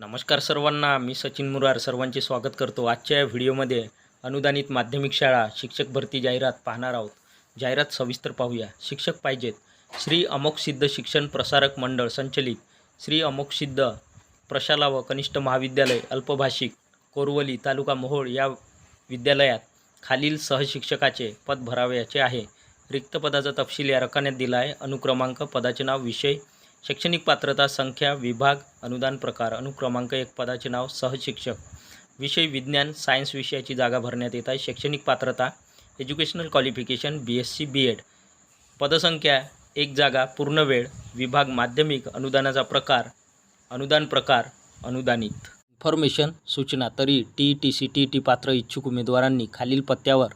नमस्कार सर्वांना मी सचिन मुरार सर्वांचे स्वागत करतो आजच्या या व्हिडिओमध्ये. अनुदानित माध्यमिक शाळा शिक्षक भरती जाहिरात पाहणार आहोत. जाहिरात सविस्तर पाहूया. शिक्षक पाहिजेत. श्री अमोकसिद्ध शिक्षण प्रसारक मंडळ संचलित श्री अमोकसिद्ध प्रशाला व कनिष्ठ महाविद्यालय अल्पभाषिक कोरवली तालुका मोहोळ या विद्यालयात खालील सहशिक्षकाचे पद भरावयाचे आहे. रिक्त पदाचा तपशील या रकान्यात दिला आहे. अनुक्रमांक पदाचे नाव विषय शैक्षणिक पात्रता संख्या विभाग अनुदान प्रकार अनुक्रमांक एक पदाचे नाव सहशिक्षक विषय विज्ञान सायन्स विषयाची जागा भरण्यात येत आहे. शैक्षणिक पात्रता educational qualification B S C B Ed पदसंख्या एक जागा पूर्ण वेळ. विभाग माध्यमिक अनुदानाचा प्रकार अनुदान प्रकार अनुदानित. इन्फॉर्मेशन सूचना तरी T T C T T पात्र इच्छुक उमेदवारांनी खालील पत्त्यावर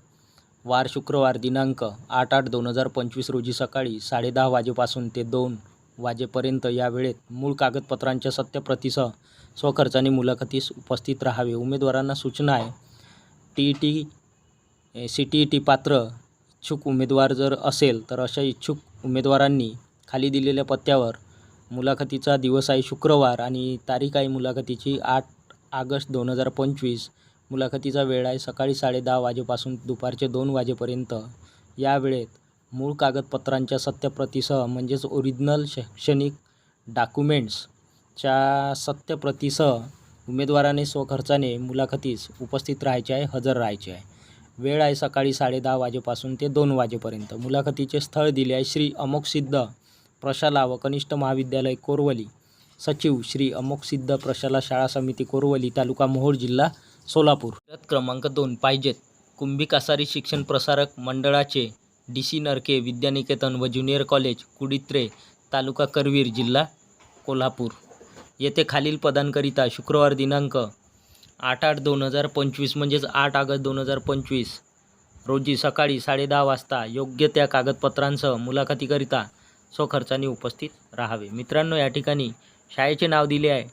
वार शुक्रवार दिनांक आठ आठ दोन हजार पंचवीस रोजी सकाळी साडेदहा वाजेपासून ते दोन वाजेपर्यंत या वेळेत मूळ कागदपत्रांच्या सत्यप्रतीसह स्वखर्चाने मुलाखतीस उपस्थित राहावे. उमेदवारांना सूचना आहे. T E T C T E T पात्र इच्छुक उमेदवार जर असेल तर अशा इच्छुक उमेदवारांनी खाली दिलेल्या पत्त्यावर मुलाखतीचा दिवस आहे शुक्रवार आणि तारीख आहे मुलाखतीची आठ ऑगस्ट दोन हजार पंचवीस. मुलाखतीचा वेळ आहे सकाळी साडेदहा वाजेपासून दुपारचे दोन वाजेपर्यंत. या वेळेत मूळ कागदपत्रांच्या सत्यप्रतीसह म्हणजेच ओरिजिनल शैक्षणिक डॉक्युमेंट्सच्या सत्यप्रतीसह उमेदवाराने स्वखर्चाने मुलाखतीस उपस्थित राहायचे आहे हजर राहायचे आहे. वेळ आहे सकाळी साडेदहा वाजेपासून ते दोन वाजेपर्यंत. मुलाखतीचे स्थळ दिले आहे श्री अमोकसिद्ध प्रशाला व कनिष्ठ महाविद्यालय कोरवली. सचिव श्री अमोकसिद्ध प्रशाला शाळा समिती कोरवली तालुका मोहोळ जिल्हा सोलापूर. क्रमांक दोन पाहिजेत कुंभी कासारी शिक्षण प्रसारक मंडळाचे डी सी नरके विद्यानिकेतन व ज्युनियर कॉलेज कुडित्रे तालुका करवीर जिल्हा कोल्हापूर. येथे खालील पदांकरिता शुक्रवार दिनांक आठ आठ दोन हजार पंचवीस म्हणजेच आठ ऑगस्ट दोन हजार पंचवीस रोजी सकाळी साडेदहा वाजता योग्य त्या कागदपत्रांसह मुलाखतीकरिता स्वखर्चाने उपस्थित राहावे. मित्रांनो या ठिकाणी शाळेचे नाव दिले आहे.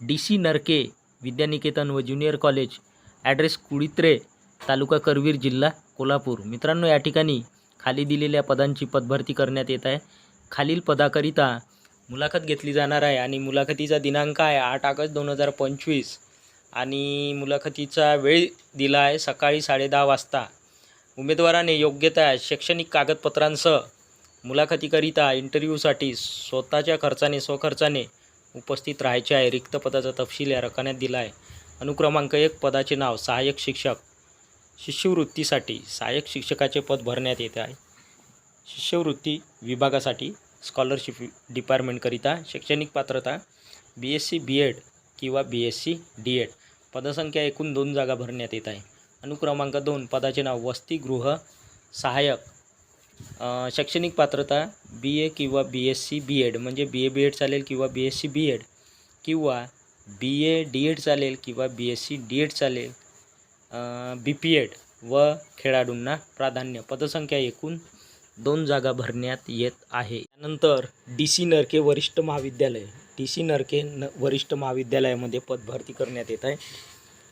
डी सी नरके विद्यानिकेतन व junior college address Kuditre taluka Karveer जिल्हा कोल्हापूर. मित्रांनो या ठिकाणी खाली दिलेल्या पदांची पदभरती करण्यात येत आहे. खालील पदाकरिता मुलाखत घेतली जाणार आहे आणि मुलाखतीचा दिनांक आहे आठ ऑगस्ट दोन हजार पंचवीस. आणि मुलाखतीचा वेळ दिला आहे सकाळी साडेदहा वाजता. उमेदवाराने योग्य त्या शैक्षणिक कागदपत्रांसह मुलाखतीकरिता इंटरव्ह्यूसाठी स्वतःच्या खर्चाने स्वखर्चाने उपस्थित राहायचे आहे. रिक्त पदाचा तपशील या रकान्यात दिला आहे. अनुक्रमांक एक पदाचे नाव सहाय्यक शिक्षक शिष्यवृत्तीसाठी सहाय्यक शिक्षकाचे पद भरण्यात येत आहे. शिष्यवृत्ती विभागासाठी स्कॉलरशिप डिपार्टमेंटकरिता शैक्षणिक पात्रता B S C B Ed किंवा B S C D Ed पदसंख्या एकूण दोन जागा भरण्यात येत आहे. अनुक्रमांक दोन पदाचे नाव वसतिगृह सहाय्यक शैक्षणिक पात्रता बी ए किंवा B S C B Ed म्हणजे बी ए बी एड चालेल किंवा B S C B Ed किंवा बी ए डी एड चालेल किंवा B S C D Ed चालेल. बी पी एड व खेळाडूंना प्राधान्य पदसंख्या एकूण दोन जागा भरण्यात येत आहे. त्यानंतर डी सी नरके वरिष्ठ महाविद्यालय डी सी नरके न वरिष्ठ महाविद्यालयामध्ये पदभरती करण्यात येत आहे.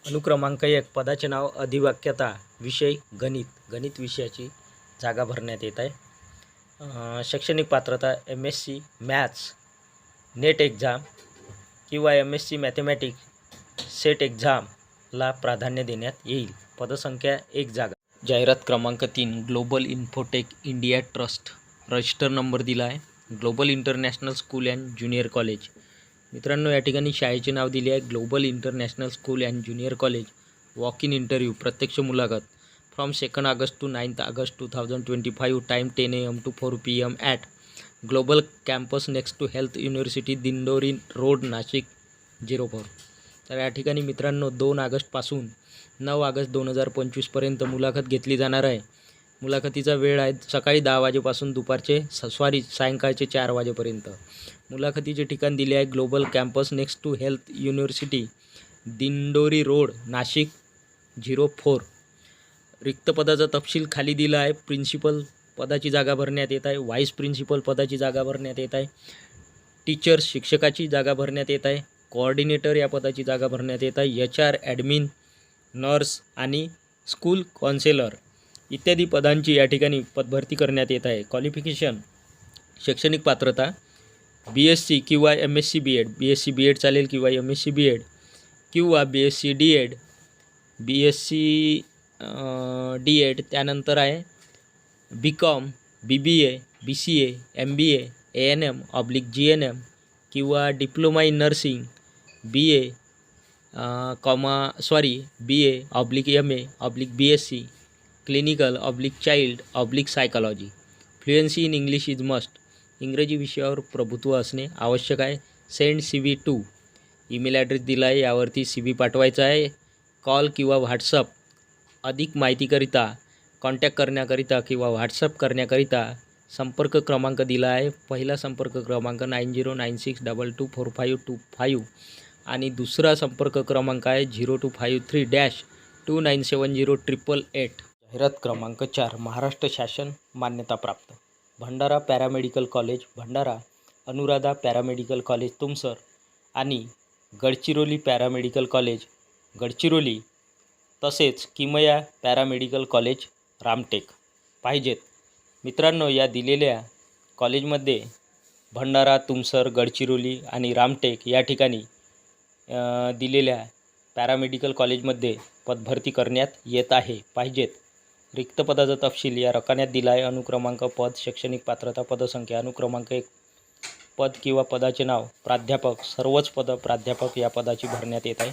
अनुक्रमांक एक पदाचे नाव अधिवाक्यता विषय गणित गणित विषयाची जागा भरण्यात येत आहे. शैक्षणिक पात्रता M S C maths NET exam किंवा M S C mathematics SET exam ला प्राधान्य देण्यात येईल. पदसंख्या एक जागा. जाहिरात क्रमांक तीन global infotech India trust register number दिला आहे. Global international school and junior college मित्रांनो या ठिकाणी शाळेचे नाव दिले आहे. Global international school and junior college walk in interview प्रत्यक्ष मुलाखत. From second August to ninth August two thousand twenty five time ten A M to four P M at global campus next to health university Dindori road Nashik zero four तर या ठिकाणी मित्रांनो दोन ऑगस्टपासून नऊ August दोन हजार पंचवीसपर्यंत मुलाखत घेतली जाणार आहे. मुलाखतीचा वेळ आहे सकाळी दहा वाजेपासून दुपारचे सॉरी सायंकाळचे चार वाजेपर्यंत. मुलाखतीचे ठिकाण दिले आहे global campus next to health university Dindori road Nashik zero four. रिक्त पदाचा तपशील खाली दिला आहे. प्रिन्सिपल पदाची जागा भरण्यात येत आहे. व्हाईस प्रिन्सिपल पदाची जागा भरण्यात येत आहे. टीचर्स शिक्षकाची जागा भरण्यात येत आहे. कोऑर्डिनेटर या पदाची जागा भरण्यात येत आहे. एच आर ॲडमिन नर्स आणि स्कूल कॉन्सेलर इत्यादी पदांची या ठिकाणी पदभरती करण्यात येत आहे. क्वालिफिकेशन शैक्षणिक पात्रता बी एस सी किंवा M S C B Ed B S C B Ed चालेल किंवा M S C B Ed किंवा B S C D Ed B S C D Ed त्यानंतर आहे B com B B A B C A M B A A N M oblique G N M किंवा diploma in nursing B A comma sorry B A oblique M A oblique B S C clinical oblique child oblique psychology fluency in English is must इंग्रजी विषयावर प्रभुत्व असणे आवश्यक आहे. Send C V to email address दिला आहे यावरती C V पाठवायचा आहे. कॉल किंवा व्हॉट्सअप अधिक माहितीकरिता कॉन्टॅक्ट करण्याकरिता किंवा व्हॉट्सअप करण्याकरिता संपर्क क्रमांक दिला आहे. पहिला संपर्क क्रमांक nine zero nine six double two four five two five आणि दुसरा संपर्क क्रमांक आहे zero two five three dash two nine seven zero triple eight. जाहिरात क्रमांक चार महाराष्ट्र शासन मान्यताप्राप्त. Bhandara paramedical college Bhandara Anuradha paramedical college Tumsar आणि गडचिरोली पॅरामेडिकल कॉलेज गडचिरोली तसेच किमया पॅरामेडिकल कॉलेज रामटेक. पाहिजेत. मित्रांनो या दिलेल्या कॉलेजमध्ये भंडारा तुमसर गडचिरोली आणि रामटेक या ठिकाणी दिलेल्या पॅरामेडिकल कॉलेजमध्ये पदभरती करण्यात येत आहे. पाहिजेत. रिक्त पदाचा तपशील या रकान्यात दिला आहे अनुक्रमांक पद शैक्षणिक पात्रता पदसंख्या अनुक्रमांक एक पद किंवा पदाचे नाव प्राध्यापक सर्वच पदं प्राध्यापक या पदाची भरण्यात येत आहे.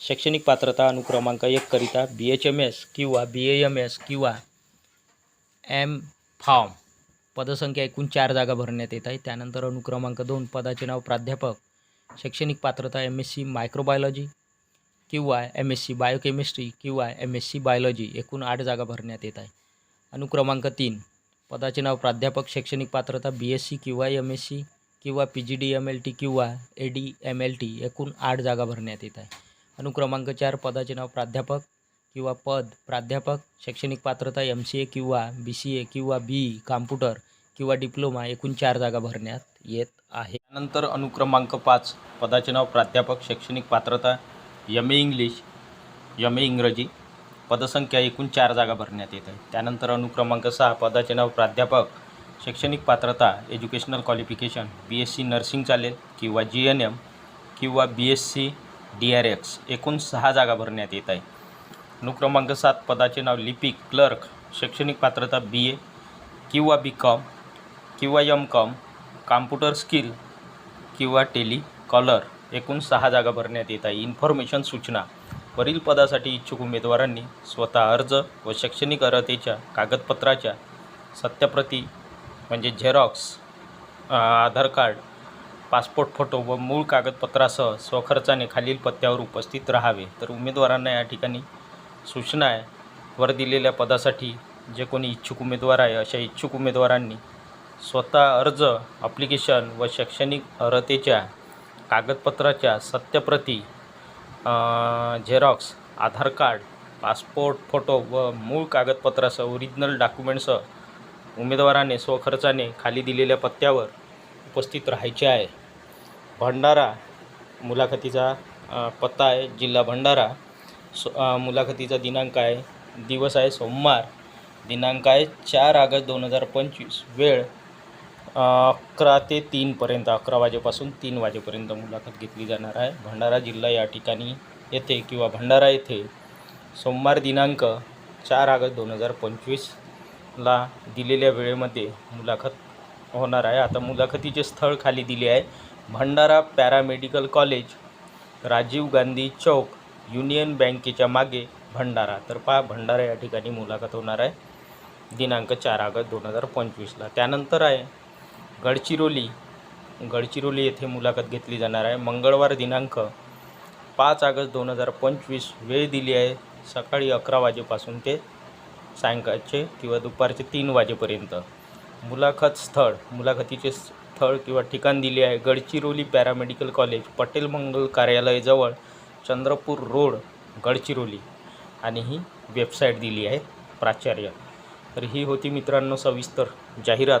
शैक्षणिक पात्रता अनुक्रमांक एक करिता बी एच एम एस किंवा बी ए एम एस किंवा एम फॉर्म पदसंख्या एकूण चार जागा भरण्यात येत आहे. त्यानंतर अनुक्रमांक दोन पदाचे नाव प्राध्यापक शैक्षणिक पात्रता एम एस सी मायक्रोबायोलॉजी किंवा एम एस सी बायोकेमिस्ट्री किंवा एम एस सी बायोलॉजी एकूण आठ जागा भरण्यात येत आहे. अनुक्रमांक तीन पदाचे नाव प्राध्यापक शैक्षणिक पात्रता बी एस सी किंवा एम एस सी किंवा P G D M L T किंवा A D M L T एकूण आठ जागा भरण्यात येत आहे. अनुक्रमांक चार पदाचे नाव प्राध्यापक किंवा पद प्राध्यापक शैक्षणिक पात्रता एम सी ए किंवा बी सी ए किंवा बी कॉम्प्युटर किंवा डिप्लोमा एकूण चार जागा भरण्यात येत आहे. त्यानंतर अनुक्रमांक पाच पदाचे नाव प्राध्यापक शैक्षणिक पात्रता M A English M A इंग्रजी पदसंख्या एकूण चार जागा भरण्यात येत आहे. त्यानंतर अनुक्रमांक सहा पदाचे नाव प्राध्यापक शैक्षणिक पात्रता educational qualification B S C nursing चालेल किंवा जी एन एम किंवा B S C D R X एकूण सहा जागा भरण्यात येत आहे. अनुक्रमांक सात पदाचे नाव लिपिक क्लर्क शैक्षणिक पात्रता बी ए किंवा बी कॉम किंवा यम कॉम कॉम्प्युटर स्किल किंवा टेली कॉलर एकूण सहा जागा भरण्यात येत आहे. इन्फॉर्मेशन सूचना. वरील पदासाठी इच्छुक उमेदवारांनी स्वतः अर्ज व शैक्षणिक अर्हतेच्या कागदपत्राच्या सत्यप्रती म्हणजे xerox Aadhaar card passport photo व मूळ कागदपत्रासह स्वखर्चाने खालील पत्त्यावर उपस्थित राहावे. तर उमेदवारांना या ठिकाणी सूचना आहे. वर दिलेल्या पदासाठी जे कोणी इच्छुक उमेदवार आहे अशा इच्छुक उमेदवारांनी स्वतः अर्ज अप्लिकेशन व शैक्षणिक अर्हतेच्या कागदपत्राच्या सत्यप्रती xerox Aadhaar card passport photo व मूळ कागदपत्रासह ओरिजिनल डॉक्युमेंटसह उमेदवाराने स्वखर्चाने खाली दिलेल्या पत्त्यावर उपस्थित राहायचे आहे. भंडारा मुलाखतीचा पत्ता आहे जिल्हा भंडारा. सो मुलाखतीचा दिनांक आहे दिवस आहे सोमवार. दिनांक आहे चार ऑगस्ट दोन हजार पंचवीस. वेळ अकरा ते तीनपर्यंत अकरा वाजेपासून तीन वाजेपर्यंत मुलाखत घेतली जाणार आहे. भंडारा जिल्हा या ठिकाणी येथे किंवा भंडारा येथे सोमवार दिनांक चार ऑगस्ट दोन हजार पंचवीसला दिलेल्या वेळेमध्ये मुलाखत होणार आहे. आता मुलाखतीचे स्थळ खाली दिले आहे. Bhandara paramedical college Rajiv Gandhi Chowk union बँकेच्या मागे भंडारा. तर पहा भंडारा या ठिकाणी मुलाखत होणार आहे. दिनांक चार ऑगस्ट दोन हजार पंचवीसला त्यानंतर आहे गडचिरोली गडचिरोली येथे मुलाखत घेतली जाणार आहे. मंगळवार दिनांक पाच ऑगस्ट दोन हजार पंचवीस वेळ दिली आहे. सकाळी अकरा वाजेपासून ते सायंकाळचे किंवा दुपारचे तीन वाजेपर्यंत. मुलाखत स्थळ मुलाखतीचे स्थळ किंवा ठिकाण दिले आहे. गडचिरोली पॅरामेडिकल कॉलेज पटेल मंगल कार्यालयाजवळ चंद्रपूर रोड गडचिरोली आणि ही वेबसाईट दिली आहे प्राचार्य. तर ही होती मित्रांनो सविस्तर जाहिरात.